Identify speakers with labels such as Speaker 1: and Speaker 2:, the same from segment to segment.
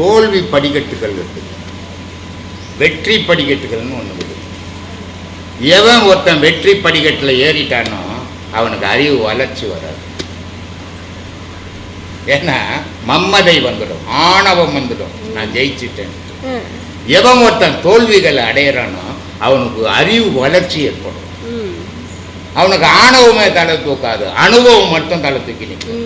Speaker 1: தோல்வி படிக்கட்டுகள் இருக்குது வெற்றி படிக்கட்டுகள்னு ஒன்று இருக்குது எவன் ஒருத்தன் வெற்றி படிக்கட்டில் ஏறிட்டானோ அவனுக்கு அறிவு வளர்ச்சி வராது. ஏன்னா மம்மதை வந்துடும் ஆணவம் வந்துடும். நான் ஜெயிச்சிட்டேன். எவன் ஒருத்தன் தோல்விகளை அடையிறானோ அவனுக்கு அறிவு வளர்ச்சி ஏற்படும். அவனுக்கு ஆணவமே தலை தூக்காது அனுபவம் மட்டும் தலை தூக்கி நிற்கும்.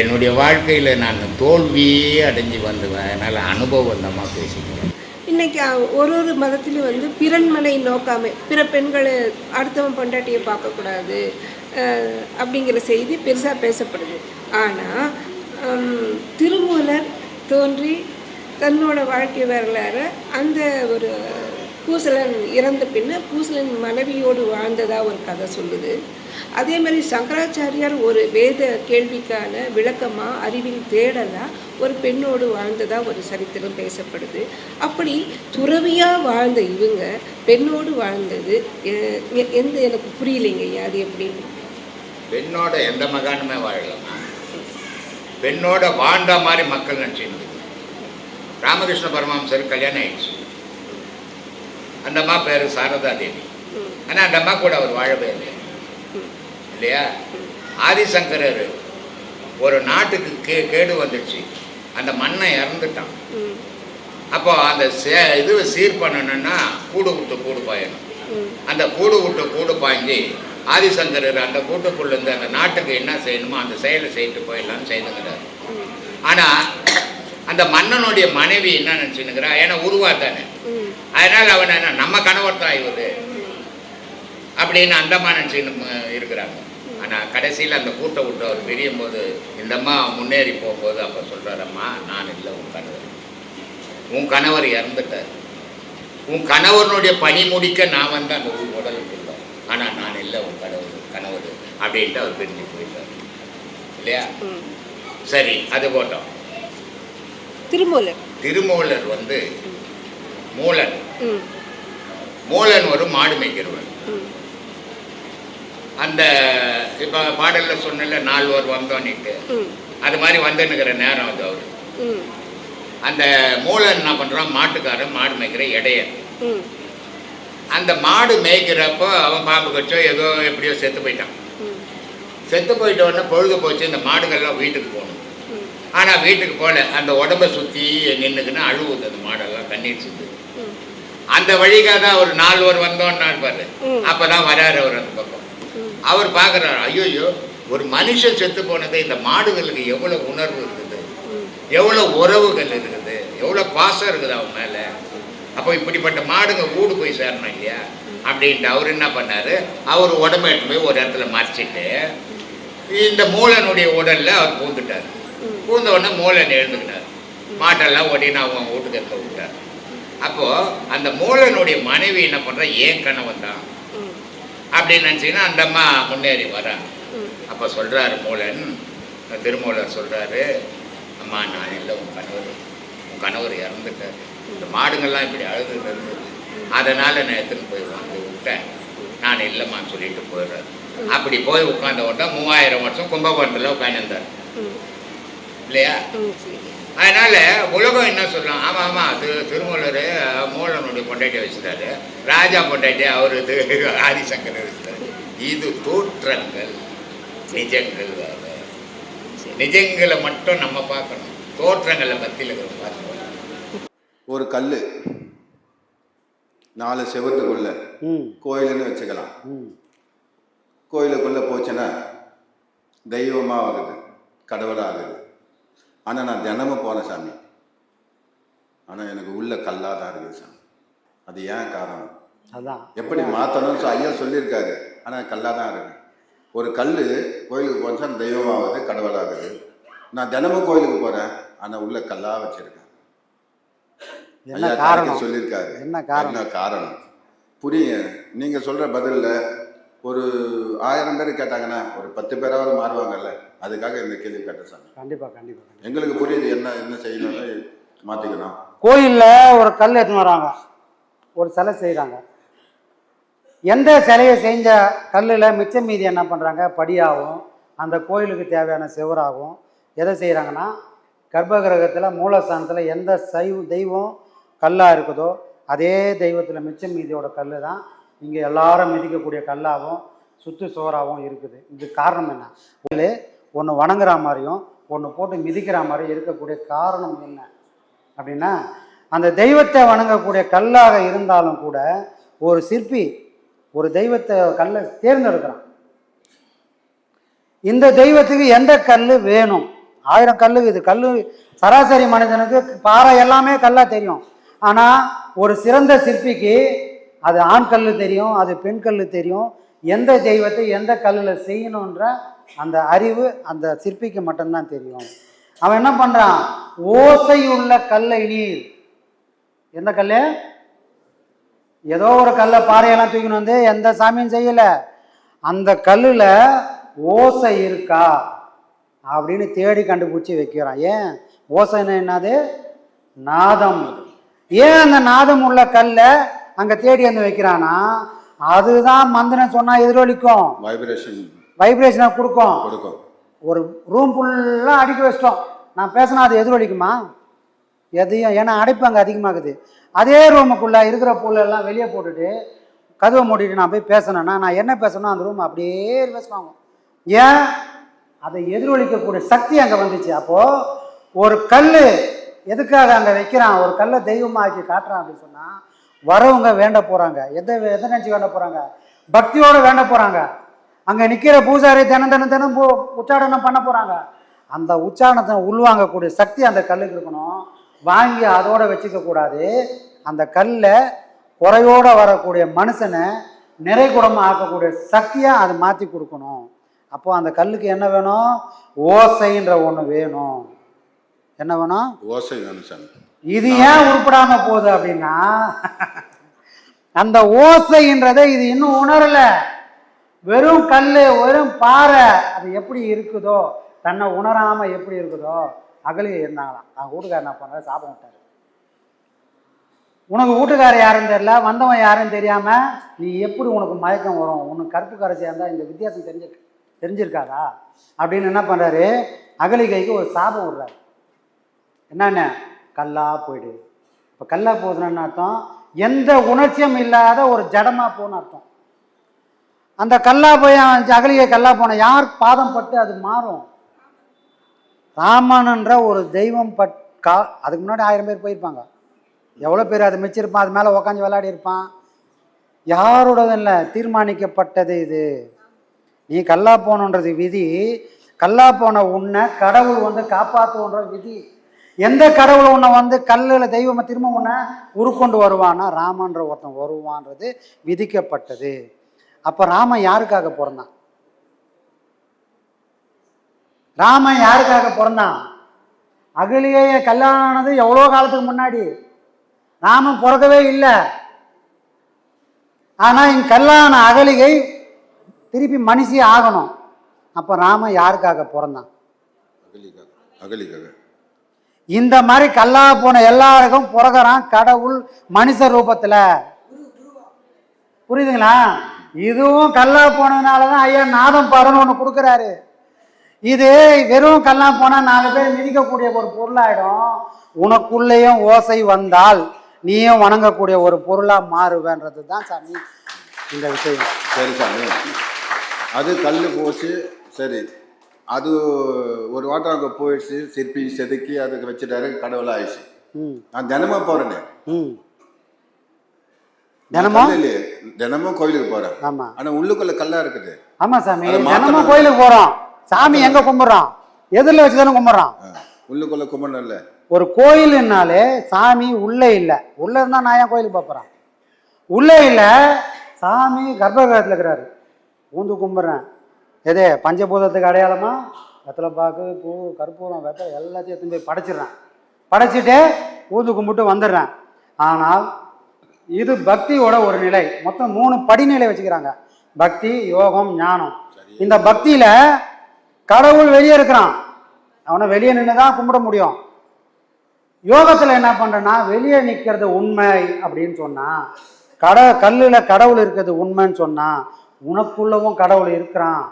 Speaker 1: என்னுடைய வாழ்க்கையில் நான் தோல்வியே அடைஞ்சு வந்துவேன். அதனால் அனுபவந்தமாக பேசிக்கிறேன்.
Speaker 2: இன்னைக்கு ஒரு ஒரு மதத்துலேயும் வந்து பிறன்மனை நோக்காமல் பிற பெண்களை அடுத்தவன் பொண்டாட்டியை பார்க்கக்கூடாது அப்படிங்கிற செய்தி பெருசாக பேசப்படுது. ஆனால் திருமூலர் தோன்றி தன்னோட வாழ்க்கை வரலாறு அந்த ஒரு பூசலன் இறந்த பின்ன பூசலன் மனைவியோடு வாழ்ந்ததாக ஒரு கதை சொல்லுது. அதே மாதிரி சங்கராச்சாரியார் ஒரு வேத கேள்விக்கான விளக்கமாக அறிவில் தேடலாக ஒரு பெண்ணோடு வாழ்ந்ததாக ஒரு சரித்திரம் பேசப்படுது. அப்படி துறவியாக வாழ்ந்த இவங்க பெண்ணோடு வாழ்ந்தது எந்த எனக்கு புரியலைங்க ஐயா அது எப்படின்னு
Speaker 1: பெண்ணோட எந்த மகானுமே வாழலாமா பெண்ணோட வாழ்ந்த மாதிரி மக்கள் நினச்சிருந்தது ராமகிருஷ்ண பரமஹம்சர் கல்யாணம் ஆயிடுச்சு. அந்த அம்மா பேர் சாரதா தேவி. ஆனால் அந்த அம்மா கூட அவர் வாழவே இல்லை. இல்லையா? ஆதிசங்கரர் ஒரு நாட்டுக்கு கே கேடு வந்துடுச்சு. அந்த மண்ணை இறந்துட்டான். அப்போ அந்த சே இது சீர் பண்ணணும்னா கூடு விட்டு கூடு பாயணும். அந்த கூடு விட்டு கூடு பாய்ஞ்சி ஆதிசங்கரர் அந்த கூட்டுக்குள்ளேருந்து அந்த நாட்டுக்கு என்ன செய்யணுமோ அந்த செயலை செய்துட்டு போயிடலாம்னு செய்துங்கிறார்
Speaker 2: ம்,
Speaker 1: ஆனால் அந்த மன்னனுடைய மனைவி என்ன நினச்சினுக்கிறா ஏன்னா உருவா தானே. அதனால் அவன் என்ன நம்ம கணவர் தான் இவரு அப்படின்னு அந்தம்மா நினச்சின்னு இருக்கிறாங்க. ஆனால் கடைசியில் அந்த கூட்டை விட்டு அவர் பிரியும் போது இந்த அம்மா முன்னேறி போகும்போது அப்போ சொல்கிறாரம்மா நான் இல்லை உன் கணவர். உன் கணவர் இறந்துட்டார். உன் கணவனுடைய பணி முடிக்க நான் வந்து அந்த உடலுக்கு இல்லை. ஆனால் நான் இல்லை உன் கணவர் கணவர் அப்படின்ட்டு அவர் பிரிஞ்சு போயிட்டார். இல்லையா. சரி அது போட்டோம்.
Speaker 2: திருமூலர்.
Speaker 1: திருமூலர் வந்து மூலன். மூலன் ஒரு மாடு மேய்க்கிறவன்
Speaker 2: ம்,
Speaker 1: அந்த இப்போ பாடலில் சொன்னல நால்வர் வந்தோன்னிட்டு. அது மாதிரி வந்துன்னுக்கிற நேரம் அது அவர். அந்த மூலன் என்ன பண்ணுறான் மாட்டுக்காரன் மாடு மேய்க்கிற இடையன்
Speaker 2: ம்,
Speaker 1: அந்த மாடு மேய்க்கிறப்போ அவன் பாம்பு கச்சோ ஏதோ எப்படியோ செத்து போயிட்டான். செத்து போயிட்ட உடனே பொழுது போச்சு இந்த மாடுகள்லாம் வீட்டுக்கு போகணும். ஆனால் வீட்டுக்கு போகல அந்த உடம்பை சுற்றி நின்றுக்குன்னு அழுவுது அந்த மாடெல்லாம் கண்ணீர் சுத்து.
Speaker 2: ம்,
Speaker 1: அந்த வழிக்காக தான் ஒரு நால்வர் வந்தோன்னா இருப்பார். அப்போ தான் வராரு அவர் அந்த பக்கம். அவர் பார்க்குறாரு ஐயோயோ ஒரு மனுஷன் செத்து போனது இந்த மாடுகளுக்கு எவ்வளோ உணர்வு இருக்குது? எவ்வளோ உறவுகள் இருக்குது? எவ்வளோ பாசம் இருக்குது அவன் மேலே? அப்போ இப்படிப்பட்ட மாடுங்க ஊடு போய் சேரணும் இல்லையா? அப்படின்ட்டு அவர் என்ன பண்ணார்? அவர் உடம்பு எடுத்து போய் ஒரு இடத்துல மறைச்சிட்டு இந்த மூலனுடைய உடலில் அவர் பூந்துட்டார். பூந்த உடனே மூலன் எழுந்துக்கிட்டார் மாட்டெல்லாம் ஓடின்னு அவங்க வீட்டுக்கு இருக்க விட்டார். அப்போது அந்த மூலனுடைய மனைவி என்ன பண்ணுறா ஏன் கணவன் தான்? அப்படின்னு நினச்சிங்கன்னா அந்த அம்மா முன்னேறி வராங்க. அப்போ சொல்கிறாரு மூலன் திருமூலர் சொல்கிறாரு அம்மா நான் இல்லை உன் கணவர் உன் கணவர் இறந்துட்டார். இந்த மாடுங்கள்லாம் இப்படி அழுது இருந்தது. அதனால் நான் எடுத்துன்னு போய் வாங்கி விட்டேன். நான் இல்லைம்மான்னு சொல்லிட்டு போயிடுறாரு. அப்படி போய் உட்காந்த உடனே மூவாயிரம் வருஷம் கும்பகோணத்தில் உட்காந்துருந்தார் இல்லையா. அதனால உலகம் என்ன சொல்லலாம் ஆமாம் ஆமாம் திரு திருமூலர் மூலனுடைய பொண்டாட்டியை வச்சுட்டாரு. ராஜா பொண்டாட்டி அவர் ஆதிசங்கர் வச்சுட்டாரு. இது தோற்றங்கள் நிஜங்கள் வேற. நிஜங்களை மட்டும் நம்ம பார்க்கணும். தோற்றங்களை பற்றியில் பார்க்கணும்
Speaker 3: ஒரு கல் நாலு செவத்துக்குள்ள
Speaker 4: ம்,
Speaker 3: கோயிலுன்னு வச்சுக்கலாம்.
Speaker 4: ம்,
Speaker 3: கோயிலுக்குள்ளே போச்சுன்னா தெய்வமாக ஆகுது கடவுளாக ஆகுது ஆனால் நான் தினமும் போகிறேன் சாமி. ஆனால் எனக்கு உள்ள கல்லாக தான் இருக்குது சாமி. அது ஏன் காரணம்?
Speaker 4: அதான்.
Speaker 3: எப்படி மாற்றணும்னு ஐயா சொல்லியிருக்காரு. ஆனால் கல்லாக தான் இருக்கு ஒரு கல் கோயிலுக்கு போச்சா தெய்வமாகுது கடவுளாகுது நான் தினமும் கோயிலுக்கு போகிறேன் ஆனால் உள்ள கல்லாக வச்சுருக்கேன்.
Speaker 4: என்ன காரணம்?
Speaker 3: சொல்லியிருக்காரு.
Speaker 4: என்ன காரணம்?
Speaker 3: காரணம்? புரியுங்க நீங்க சொல்ற பதில்ல ஒரு ஆயிரம் பேர் கேட்டாங்கன்னா ஒரு பத்து பேராவது மாறுவாங்கல்ல? அதுக்காக இந்த கேள்வி கேட்ட சாமி
Speaker 4: கண்டிப்பா கண்டிப்பா.
Speaker 3: எங்களுக்கு புரியுது என்ன என்ன செய்யணும்னு மாத்திக்கணும்.
Speaker 4: கோயில்ல ஒரு கல் எடுத்துன்னு வராங்க. ஒரு சிலை செய்றாங்க. எந்த சிலையை செஞ்ச கல்லில் மிச்சம் மீதி என்ன பண்ணுறாங்க படியாகும். அந்த கோயிலுக்கு தேவையான சிவராகும். எதை செய்கிறாங்கன்னா கர்ப்பகிரகத்தில் மூலஸ்தானத்தில் எந்த சைவ தெய்வம் கல்லாக இருக்குதோ அதே தெய்வத்தில் மிச்சம் மீதியோட கல் தான் இங்கே எல்லாரும் மிதிக்கக்கூடிய கல்லாகவும் சுற்று சோறாகவும் இருக்குது. இது காரணம் என்ன? ஒன்று ஒன்று வணங்குற மாதிரியும் ஒன்று போட்டு மிதிக்கிற மாதிரியும் இருக்கக்கூடிய காரணம் என்ன? அப்படின்னா அந்த தெய்வத்தை வணங்கக்கூடிய கல்லாக இருந்தாலும் கூட ஒரு சிற்பி ஒரு தெய்வத்தை கல்லை தேர்ந்தெடுக்கிறான். இந்த தெய்வத்துக்கு எந்த கல் வேணும்? ஆயிரம் கல் இது கல் சராசரி மனிதனுக்கு பாறை எல்லாமே கல்லாக தெரியும். ஆனால் ஒரு சிறந்த சிற்பிக்கு அது ஆண் கல் தெரியும் அது பெண் கல் தெரியும். எந்த தெய்வத்தை எந்த கல்லில் செய்யணுன்ற அந்த அறிவு அந்த சிற்பிக்கு மட்டும்தான் தெரியும். அவன் என்ன பண்ணுறான் ஓசை உள்ள கல்லை நீர். எந்த கல் ஏதோ ஒரு கல்லை பாறையெல்லாம் தூக்கின்னு வந்து எந்த சாமியும் செய்யலை. அந்த கல்லில் ஓசை இருக்கா அப்படின்னு தேடி கண்டுபிடிச்சி வைக்கிறான். ஏன்? ஓசைன்னு என்னது? நாதம். ஏன் அந்த நாதம் உள்ள கல்லை அங்கே தேடி வந்து வைக்கிறானா? அதுதான் மந்திரம் சொன்னால் எதிரொலிக்கும்.
Speaker 3: வைப்ரேஷன்
Speaker 4: வைப்ரேஷனை கொடுக்கும்.
Speaker 3: கொடுக்கும்.
Speaker 4: ஒரு ரூம் ஃபுல்லாக அடிக்க வச்சிட்டோம். நான் பேசினா அது எதிரொலிக்குமா? எதையும் ஏன்னா அடைப்பு அங்கே அதிகமாகுது. அதே ரூமுக்குள்ளே இருக்கிற பொருளெல்லாம் வெளியே போட்டுட்டு கதவை மூடிட்டு நான் போய் பேசினேன்னா நான் என்ன பேசணும் அந்த ரூம் அப்படியே பேசுவாங்க ஏன்? அதை எதிரொலிக்கக்கூடிய சக்தி அங்கே வந்துச்சு. அப்போது ஒரு கல் எதுக்காக அங்கே வைக்கிறான்? ஒரு கல்லை தெய்வமாக்கி காட்டுறான் அப்படின்னு சொன்னால் வரவங்க வேண்ட போகிறாங்க எதை எதை நினச்சி வேண்ட போகிறாங்க பக்தியோடு வேண்ட போகிறாங்க அங்கே நிற்கிற பூஜாரி தினம் தினம் தினம் போ உச்சாடனம் பண்ண போகிறாங்க அந்த உச்சாரணத்தை உள்வாங்கக்கூடிய சக்தி அந்த கல்லுக்கு இருக்கணும். வாங்கி அதோட வச்சுக்க கூடாது. அந்த கல்லை குறையோட வரக்கூடிய மனுஷனை நிறைகுடமாக ஆக்கக்கூடிய சக்தியாக அதை மாற்றி கொடுக்கணும். அப்போ அந்த கல்லுக்கு என்ன வேணும்? ஓசைன்ற ஒன்று வேணும். என்ன வேணும்?
Speaker 3: ஓசை வேணும் சாமி.
Speaker 4: இது ஏன் உருப்படாம போகுது அப்படின்னா அந்த ஓசைன்றதை இது இன்னும் உணரல. வெறும் கல் வெறும் பாறை அது எப்படி இருக்குதோ தன்னை உணராம எப்படி இருக்குதோ அகலி இருந்தாங்களாம் அவங்க வீட்டுக்காரர் என்ன பண்ணாரு சாபம் விட்டாரு உனக்கு வீட்டுக்காரர் யாருன்னு தெரியல வந்தவன் யாருன்னு தெரியாம நீ எப்படி உனக்கு மயக்கம் வரும்? உனக்கு கருப்பு கரைச்சியா இருந்தா இந்த வித்தியாசம் தெரிஞ்சு தெரிஞ்சிருக்காதா? அப்படின்னு என்ன பண்றாரு? அகலிகைக்கு ஒரு சாபம் விடுறாரு. என்னென்ன? கல்லா போயிடு. இப்போ கல்லா போகுதுன்னு அர்த்தம் எந்த உணர்ச்சியும் இல்லாத ஒரு ஜடமா போன அர்த்தம். அந்த கல்லா போய் அவன் அகலிகை கல்லா போன யார் பாதம் பட்டு அது மாறும்? ராமன்ன்ற ஒரு தெய்வம் பட் கா அதுக்கு முன்னாடி ஆயிரம் பேர் போயிருப்பாங்க. எவ்வளோ பேர் அதை மிச்சிருப்பான் அது மேலே உக்காந்து விளையாடி இருப்பான். யாரோடதும் இல்லை தீர்மானிக்கப்பட்டது இது. நீ கல்லா போகணுன்றது விதி கல்லா போன உன்னை கடவுள் வந்து காப்பாற்றுன்ற விதி. எந்த கடவுள் உன்னை வந்து கல்லில் தெய்வம் திரும்ப உன்னை உருக்கொண்டு வருவானா ராமன்ற ஒருத்தன் வருவான்றது விதிக்கப்பட்டது. அப்போ ராமன் யாருக்காக பிறந்தான்? ராமன் யாருக்காக பிறந்தான்? அகலியே கல்யாணம் ஆனது எவ்வளோ காலத்துக்கு முன்னாடி? ராமன் பிறக்கவே இல்லை. ஆனால் என் கல்யாண அகலிகை திருப்பி மனுஷி ஆகணும். அப்போ ராமன் யாருக்காக பிறந்தான்?
Speaker 3: அகலிக்காக அகலிக்காக
Speaker 4: இந்த மாதிரி கல்லா போன எல்லாருக்கும் புறகிறான் கடவுள் மனுஷ ரூபத்தில். புரியுதுங்களா? இதுவும் கல்லா போனதுனால தான் ஐயா நாதம் பாருன்னு ஒன்று கொடுக்குறாரு. இது வெறும் கல்லா போனால் நாலு பேர் மிதிக்கக்கூடிய ஒரு பொருளாயிடும். உனக்குள்ளேயும் ஓசை வந்தால் நீயும் வணங்கக்கூடிய ஒரு பொருளாக மாறுவேன்றது தான் சாமி. இந்த விஷயம்.
Speaker 3: சரி சாமி. அது கல் போச்சு. சரி. அது ஒரு வாட்டம் அங்கே போயிடுச்சு சிற்பி செதுக்கி அதுக்கு வச்சுட்டாரு கடவுள் ஆயிடுச்சு நான் தினமும் போறேனே.
Speaker 4: தினமும்.
Speaker 3: தினமும் கோயிலுக்கு போறேன்.
Speaker 4: ஆமாம்
Speaker 3: ஆனா உள்ளுக்குள்ள கல்லா இருக்குது.
Speaker 4: ஆமா சாமி. தினமும் கோயிலுக்கு போறோம். சாமி எங்க கும்பிடுறோம் எதிரில் வச்சு தானே கும்பிடுறோம்
Speaker 3: உள்ளுக்குள்ள கும்பிடணும் இல்ல.
Speaker 4: ஒரு கோயிலுனாலே சாமி உள்ளே இல்லை. உள்ளே இருந்தால் நான் ஏன் கோயிலுக்கு பார்ப்பறேன் உள்ளே இல்லை. சாமி கர்ப்பகிரகத்தில் இருக்கிறாரு. ஊந்து கும்பிட்றேன். எதே பஞ்சபூதத்துக்கு அடையாளமா? வெத்தலை பாக்கு பூ கற்பூரம் வெத்தலை எல்லாத்தையும் எடுத்துன்னு போய் படைச்சிடுறேன். படைச்சிட்டு ஊந்து கும்பிட்டு வந்துடுறேன். ஆனால் இது பக்தியோட ஒரு நிலை. மொத்தம் மூணு படிநிலை வச்சுக்கிறாங்க. பக்தி யோகம் ஞானம். இந்த பக்தியில கடவுள் வெளியே இருக்கிறான். அவனை வெளியே நின்று தான் கும்பிட முடியும். யோகத்தில் என்ன பண்ணுறேன்னா வெளியே நிற்கிறது உண்மை அப்படின்னு சொன்னா கட கல்லில் கடவுள் இருக்கிறது உண்மைன்னு சொன்னா உனக்குள்ளவும் கடவுள் இருக்கிறான்.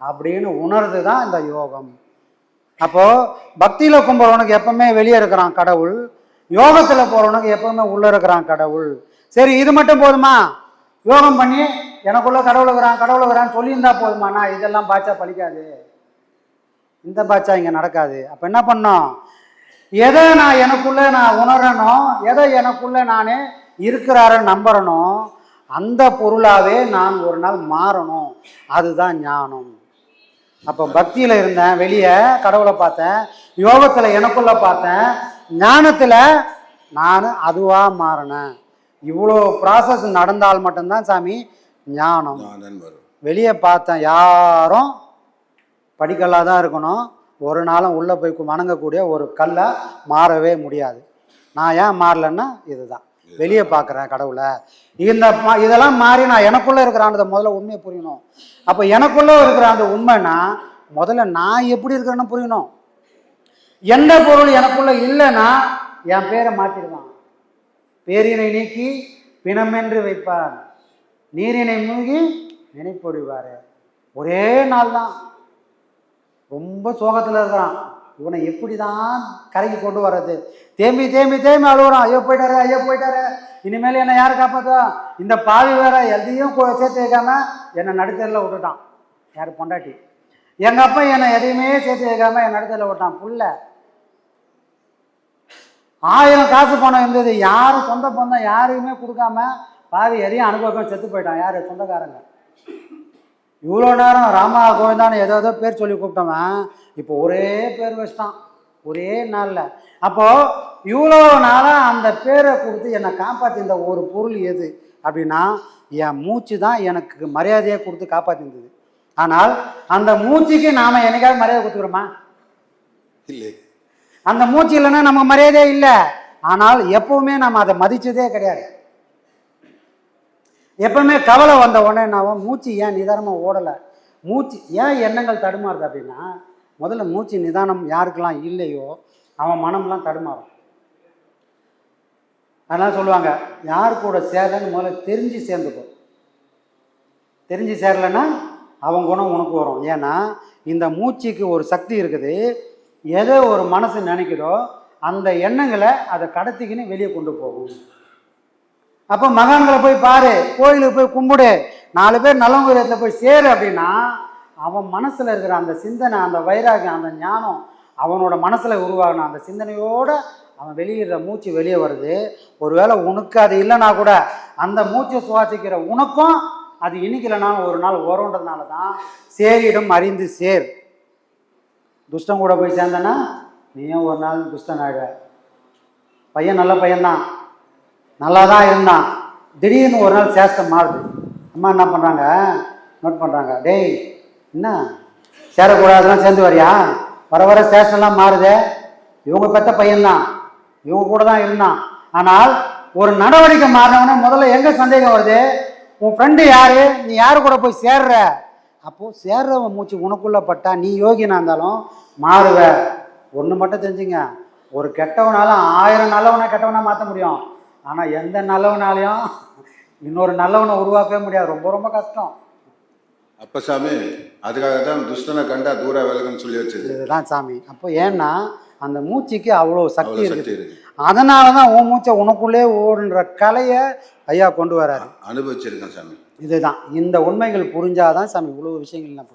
Speaker 4: அப்படின்னு உணர்ந்து தான் இந்த யோகம். அப்போது பக்தியில் கும்பிட்றவனுக்கு எப்பவுமே வெளியே இருக்கிறான் கடவுள். யோகத்தில் போகிறவனுக்கு எப்பவுமே உள்ளே இருக்கிறான் கடவுள். சரி இது மட்டும் போதுமா? யோகம் பண்ணி எனக்குள்ள கடவுள் இருக்கிறான் கடவுள் இருக்கிறான்னு சொல்லியிருந்தா போதுமாண்ணா இதெல்லாம் பாய்ச்சா பழிக்காது. இந்த பாய்ச்சா இங்கே நடக்காது. அப்போ என்ன பண்ணோம்? எதை நான் எனக்குள்ள நான் உணரனோ எதை எனக்குள்ள நானே இருக்கிறாருன்னு நம்புறனோ அந்த பொருளாவே நான் ஒரு நாள் மாறணும். அதுதான் ஞானம். அப்போ பக்தியில் இருந்தேன் வெளியே கடவுளை பார்த்தேன் யோகத்தில் எனக்குள்ள பார்த்தேன் ஞானத்தில் நான் அதுவாக மாறினேன். இவ்வளோ ப்ராசஸ் நடந்தால் மட்டும்தான் சாமி ஞானம். வெளியே பார்த்தேன் யாரும் படிக்கல்லாக தான் இருக்கணும். ஒரு நாளும் உள்ளே போய் வணங்கக்கூடிய ஒரு கல்லை மாறவே முடியாது. நான் ஏன் மாறலன்னா இதுதான். வெளியே பார்க்குறேன் கடவுளை. இந்த இதெல்லாம் மாறி நான் எனக்குள்ளே இருக்கிறான்றதை முதல்ல உண்மையை புரியணும். அப்போ எனக்குள்ளே இருக்கிற அந்த உண்மைனா முதல்ல நான் எப்படி இருக்கிறேன்னு புரியணும். எந்த பொருள் எனக்குள்ள இல்லைன்னா என் பேரை மாற்றிடுவான். பேரினை நீக்கி பிணமென்று வைப்பார் நீரினை மூழ்கி நினைப்பொழிவார் ஒரே நாள் தான் ரொம்ப சோகத்தில் இருக்கிறான். இவனை எப்படி தான் கரைக்கு கொண்டு வர்றது? தேம்பி தேம்பி தேம்பி அழுகுறான். ஐயோ போயிட்டாரு ஐயோ போயிட்டாரு. இனிமேல் என்னை யார் காப்பாற்றா இந்த பாவி வேற எதையும் சேர்த்து வைக்காம என்னை நடுத்தரில் விட்டுட்டான். யார் பொண்டாட்டி? எங்கள் அப்பா என்னை எதையுமே சேர்த்து வைக்காம என் நடுத்தரில் விட்டான். புள்ள. ஆயிரம் காசு பணம் இருந்தது. யாரும் சொந்த பந்தம் யாருக்குமே கொடுக்காம பாவி எதையும் அனுபவம் செத்து போயிட்டான். யார்? சொந்தக்காரங்க. இவ்வளோ நேரம் ராமா கோவிந்தான்னு ஏதோ ஏதோ பேர் சொல்லி கூப்பிட்டவன். இப்போ ஒரே பேர் வச்சிட்டான். ஒரே நாளில். அப்போது இவ்வளோ நாளாக அந்த பேரை கொடுத்து என்னை காப்பாற்றிந்த ஒரு பொருள் எது? அப்படின்னா என் மூச்சு தான் எனக்கு மரியாதையை கொடுத்து காப்பாற்றிருந்தது ஆனால் அந்த மூச்சுக்கு நாம் என்னைக்காவது மரியாதை கொடுத்துக்கிறோமா?
Speaker 3: இல்லை.
Speaker 4: அந்த மூச்சு இல்லைன்னா நம்ம மரியாதையே இல்லை. ஆனால் எப்பவுமே நம்ம அதை மதிச்சதே கிடையாது. எப்பவுமே கவலை வந்த உடனே நான் மூச்சு ஏன் நிதானமாக ஓடலை? மூச்சு ஏன் எண்ணங்கள் தடுமாறுது அப்படின்னா முதல்ல மூச்சு நிதானம் யாருக்கெல்லாம் இல்லையோ அவன் மனம்லாம் தடுமாறும். அதெல்லாம் சொல்லுவாங்க யார் கூட சேரலன்னு முதல்ல தெரிஞ்சு சேர்ந்துக்கும் தெரிஞ்சு சேரலைன்னா அவன் குணம் உனக்கு வரும். ஏன்னா இந்த மூச்சுக்கு ஒரு சக்தி இருக்குது. எதை ஒரு மனசு நினைக்குதோ அந்த எண்ணங்களை அதை கடத்திக்கின்னு வெளியே கொண்டு போகும். அப்போ மகான்களை போய் பாரு கோயிலுக்கு போய் கும்பிடு நாலு பேர் நல்லவங்க போய் சேரு அப்படின்னா அவன் மனசில் இருக்கிற அந்த சிந்தனை அந்த வைராகியம் அந்த ஞானம் அவனோட மனசில் உருவாகின அந்த சிந்தனையோடு அவன் வெளியிடுற மூச்சு வெளியே வருது. ஒருவேளை உனக்கு அது இல்லைன்னா கூட அந்த மூச்சை சுவாசிக்கிற உனக்கும் அது இனிக்கலைனாலும் ஒரு நாள் வரும்ன்றதுனால தான் சேரிடம் அறிந்து சேர். துஷ்டம் கூட போய் சேர்ந்தனா நீயும் ஒரு நாள் துஷ்டன் ஆயிடுவ? பையன் நல்ல பையன்தான். நல்லா தான் இருந்தான். திடீர்னு ஒரு நாள் சேஷ்டம் மாறுது. அம்மா என்ன பண்ணுறாங்க நோட் பண்ணுறாங்க டேய் என்ன? சேரக்கூடாதுலாம் சேர்ந்து வரியா? வர வர ஸ்டேஷன்லாம் மாறுதே. இவங்க பெத்த பையன்தான். இவங்க கூட தான் இருந்தான். ஆனால் ஒரு நடவடிக்கை மாறினவனே முதல்ல எங்கே சந்தேகம் வருது? உன் ஃப்ரெண்டு யாரு? நீ யார் கூட போய் சேர்ற? அப்போது சேர்றவன் மூச்சு உனக்குள்ள பட்டா நீ யோகினா இருந்தாலும் மாறுவ. ஒன்று மட்டும் தெரிஞ்சுங்க. ஒரு கெட்டவனால ஆயிரம் நல்லவனை கெட்டவனாக மாற்ற முடியும். ஆனால் எந்த நல்லவனாலையும் இன்னொரு நல்லவனை உருவாக்கவே முடியாது. ரொம்ப ரொம்ப கஷ்டம்.
Speaker 3: அப்ப சாமி அதுக்காக தான் துஷ்டனை கண்டா தூர விலகுன்னு சொல்லி வச்சது.
Speaker 4: இதுதான் சாமி. அப்போ ஏன்னா அந்த மூச்சுக்கு அவ்வளோ சக்தி இருக்குது.
Speaker 3: இருக்கு
Speaker 4: அதனால தான் உன் மூச்சை உனக்குள்ளே ஓடுன்ற கலையை ஐயா கொண்டு வராரு.
Speaker 3: அனுபவிச்சிருக்கேன் சாமி.
Speaker 4: இதுதான். இந்த உண்மைகள் புரிஞ்சாதான் சாமி இவ்வளோ விஷயங்கள் நான்